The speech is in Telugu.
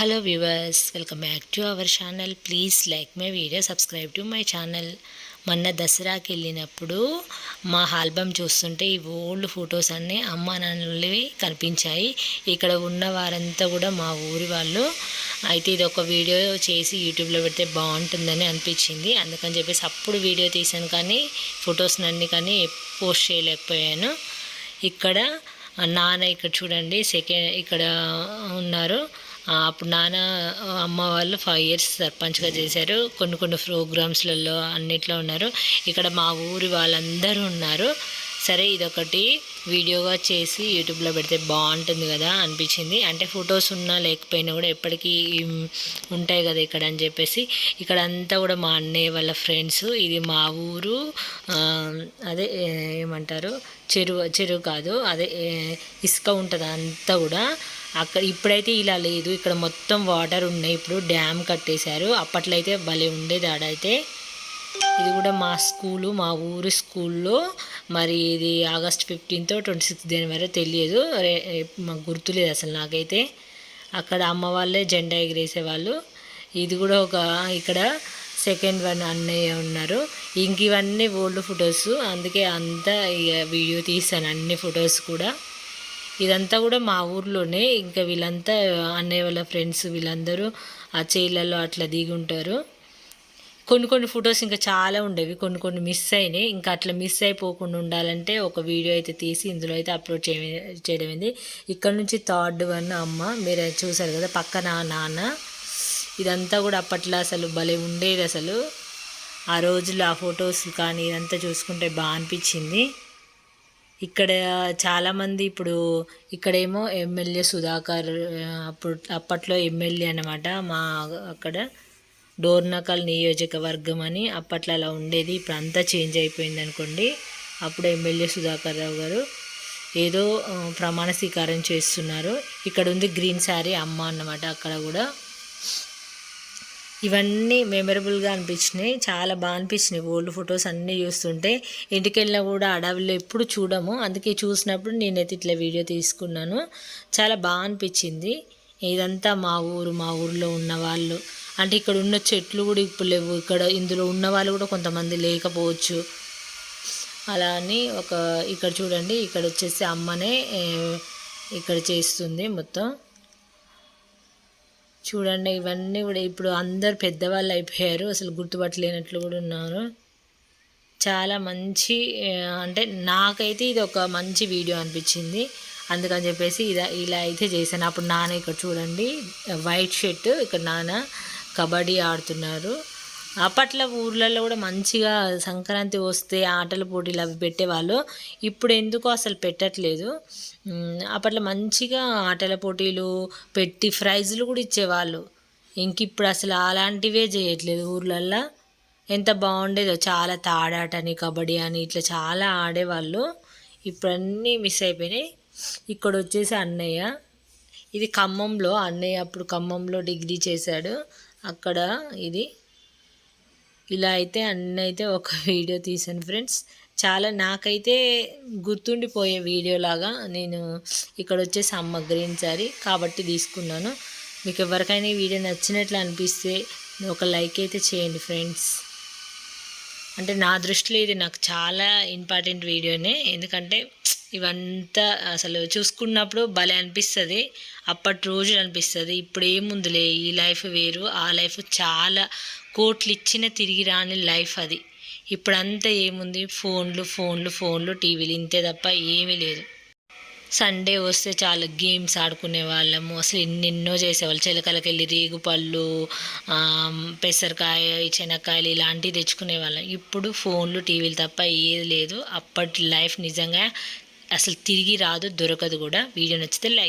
Hello viewers welcome back to our channel please like my video subscribe to my channel మొన్న దసరాకి వెళ్ళినప్పుడు మా ఆల్బమ్ చూస్తుంటే ఈ ఓల్డ్ ఫొటోస్ అన్నీ అమ్మ నాన్నలవి కనిపించాయి. ఇక్కడ ఉన్న వారంతా కూడా మా ఊరి వాళ్ళు అయితే ఇది ఒక వీడియో చేసి యూట్యూబ్లో పెడితే బాగుంటుందని అనిపించింది. అందుకని చెప్పేసి అప్పుడు వీడియో తీసాను కానీ ఫొటోస్ అన్ని కానీ పోస్ట్ చేయలేకపోయాను. ఇక్కడ నాన్న ఇక్కడ చూడండి సెకండ్ ఇక్కడ ఉన్నారు. అప్పుడు నాన్న అమ్మ వాళ్ళు ఫైవ్ ఇయర్స్ సర్పంచ్గా చేశారు. కొన్ని కొన్ని ప్రోగ్రామ్స్లలో అన్నిట్లో ఉన్నారు. ఇక్కడ మా ఊరి వాళ్ళందరూ ఉన్నారు. సరే ఇదొకటి. వీడియోగా చేసి యూట్యూబ్లో పెడితే బాగుంటుంది కదా అనిపించింది. అంటే ఫొటోస్ ఉన్నా లేకపోయినా కూడా ఎప్పటికీ ఉంటాయి కదా ఇక్కడ అని చెప్పేసి. ఇక్కడ అంతా కూడా మా అన్నయ్య వాళ్ళ ఫ్రెండ్స్. ఇది మా ఊరు అదే ఏమంటారు? చెరువు చెరువు కాదు. అదే ఇసుక ఉంటుంది అంతా కూడా. అక్కడ ఇప్పుడైతే ఇలా లేదు. ఇక్కడ మొత్తం వాటర్ ఉన్నాయి. ఇప్పుడు డ్యామ్ కట్టేశారు. అప్పట్లో అయితే భలే ఉండేది ఆడైతే. ఇది కూడా మా స్కూలు మా ఊరి స్కూల్లో. మరి ఇది ఆగస్ట్ ఫిఫ్టీన్త్ ట్వంటీ సిక్స్త్ జనవరి తెలియదు. మాకు గుర్తులేదు అసలు నాకైతే. అక్కడ అమ్మ వాళ్ళే జెండా ఎగిరేసేవాళ్ళు ఇది కూడా ఒక ఇక్కడ సెకండ్ వన్ అన్నయ్య ఉన్నారు. ఇంక ఇవన్నీ ఓల్డ్ ఫొటోస్. అందుకే అంతా ఇక వీడియో తీసాను అన్ని ఫొటోస్ కూడా. ఇదంతా కూడా మా ఊర్లోనే ఇంకా వీళ్ళంతా అన్నయ్య వాళ్ళ ఫ్రెండ్స్ వీళ్ళందరూ ఆ చేయిలలో అట్లా దిగి ఉంటారు కొన్ని కొన్ని ఫొటోస్ ఇంకా చాలా ఉండేవి కొన్ని కొన్ని మిస్ అయినాయి. ఇంకా అట్లా మిస్ అయిపోకుండా ఉండాలంటే ఒక వీడియో అయితే తీసి ఇందులో అయితే అప్లోడ్ చేయ చేయడం ఇక్కడ నుంచి థర్డ్ వన్ అమ్మ మీరు చూసారు కదా పక్కన నాన్న. ఇదంతా కూడా అప్పట్లో అసలు భలే ఉండేది అసలు. ఆ రోజుల్లో ఆ ఫొటోస్ కానీ ఇదంతా చూసుకుంటే బాగా అనిపించింది. ఇక్కడ చాలామంది ఇప్పుడు ఇక్కడేమో ఎమ్మెల్యే సుధాకర్ అప్పుడు అప్పట్లో ఎమ్మెల్యే అన్నమాట. మా అక్కడ డోర్నకల్ నియోజకవర్గం అని అప్పట్లో అలా ఉండేది. ఇప్పుడు అంతా చేంజ్ అయిపోయింది అనుకోండి. అప్పుడు ఎమ్మెల్యే సుధాకర్ రావు గారు ఏదో ప్రమాణ స్వీకారం చేస్తున్నారు. ఇక్కడ ఉంది గ్రీన్ శారీ అమ్మ అన్నమాట. అక్కడ కూడా ఇవన్నీ మెమరబుల్గా అనిపించినాయి. చాలా బాగా అనిపించినాయి ఓల్డ్ ఫొటోస్ అన్నీ చూస్తుంటే. ఇంటికి వెళ్ళినా కూడా అడవిలో ఎప్పుడు చూడము. అందుకే చూసినప్పుడు నేనైతే ఇట్లా వీడియో తీసుకున్నాను. చాలా బాగా అనిపించింది. ఇదంతా మా ఊరు మా ఊరిలో ఉన్న వాళ్ళు. అంటే ఇక్కడ ఉన్న చెట్లు కూడా ఇప్పుడు లేవు. ఇక్కడ ఇందులో ఉన్న వాళ్ళు కూడా కొంతమంది లేకపోవచ్చు. అలా అని ఒక ఇక్కడ చూడండి. ఇక్కడ వచ్చేసి అమ్మనే ఇక్కడ చేస్తుంది మొత్తం. చూడండి ఇవన్నీ కూడా ఇప్పుడు అందరు పెద్దవాళ్ళు అయిపోయారు. అసలు గుర్తుపట్టలేనట్లు కూడా ఉన్నారు. చాలా మంచి అంటే నాకైతే ఇది ఒక మంచి వీడియో అనిపించింది. అందుకని చెప్పేసి ఇలా ఇలా అయితే చేశాను. అప్పుడు నాన్న ఇక్కడ చూడండి వైట్ షర్ట్ ఇక్కడ నాన్న కబడ్డీ ఆడుతున్నారు. అప్పట్లో ఊర్లలో కూడా మంచిగా సంక్రాంతి వస్తే ఆటల పోటీలు అవి పెట్టేవాళ్ళు. ఇప్పుడు ఎందుకో అసలు పెట్టట్లేదు. అప్పట్లో మంచిగా ఆటల పోటీలు పెట్టి ప్రైజులు కూడా ఇచ్చేవాళ్ళు. ఇంక ఇప్పుడు అసలు అలాంటివే చేయట్లేదు ఊర్లల్లో. ఎంత బాగుండేదో చాలా తాడాటని కబడ్డీ అని ఇట్లా చాలా ఆడేవాళ్ళు. ఇప్పుడు అన్నీ మిస్ అయిపోయినాయి. ఇక్కడ వచ్చేసి అన్నయ్య. ఇది ఖమ్మంలో అన్నయ్య అప్పుడు ఖమ్మంలో డిగ్రీ చేశాడు. అక్కడ ఇది ఇలా అయితే అన్నీ అయితే ఒక వీడియో తీసాను ఫ్రెండ్స్. చాలా నాకైతే గుర్తుండిపోయే వీడియోలాగా నేను ఇక్కడ వచ్చేసి అమ్మ గ్రీన్ కాబట్టి తీసుకున్నాను. మీకు ఎవరికైనా ఈ వీడియో నచ్చినట్లు అనిపిస్తే ఒక లైక్ అయితే చేయండి ఫ్రెండ్స్. అంటే నా దృష్టిలో ఇది నాకు చాలా ఇంపార్టెంట్ వీడియోనే. ఎందుకంటే ఇవంతా అసలు చూసుకున్నప్పుడు భలే అనిపిస్తుంది. అప్పటి రోజులు అనిపిస్తుంది. ఇప్పుడు ఏముందిలే ఈ లైఫ్ వేరు ఆ లైఫ్ చాలా కోట్లు ఇచ్చిన తిరిగి రాని లైఫ్ అది. ఇప్పుడంతా ఏముంది? ఫోన్లు ఫోన్లు ఫోన్లు టీవీలు ఇంతే తప్ప ఏమీ లేదు. సండే వస్తే చాలా గేమ్స్ ఆడుకునే వాళ్ళము. అసలు ఎన్నెన్నో చేసేవాళ్ళు. చిలకలకి వెళ్ళి రేగుపళ్ళు పెసరకాయ శనక్కాయలు ఇలాంటివి తెచ్చుకునే వాళ్ళం. ఇప్పుడు ఫోన్లు టీవీలు తప్ప ఏది లేదు. అప్పటి లైఫ్ నిజంగా అసలు తిరిగి రాదు దొరకదు కూడా. వీడియో నచ్చితే లైక్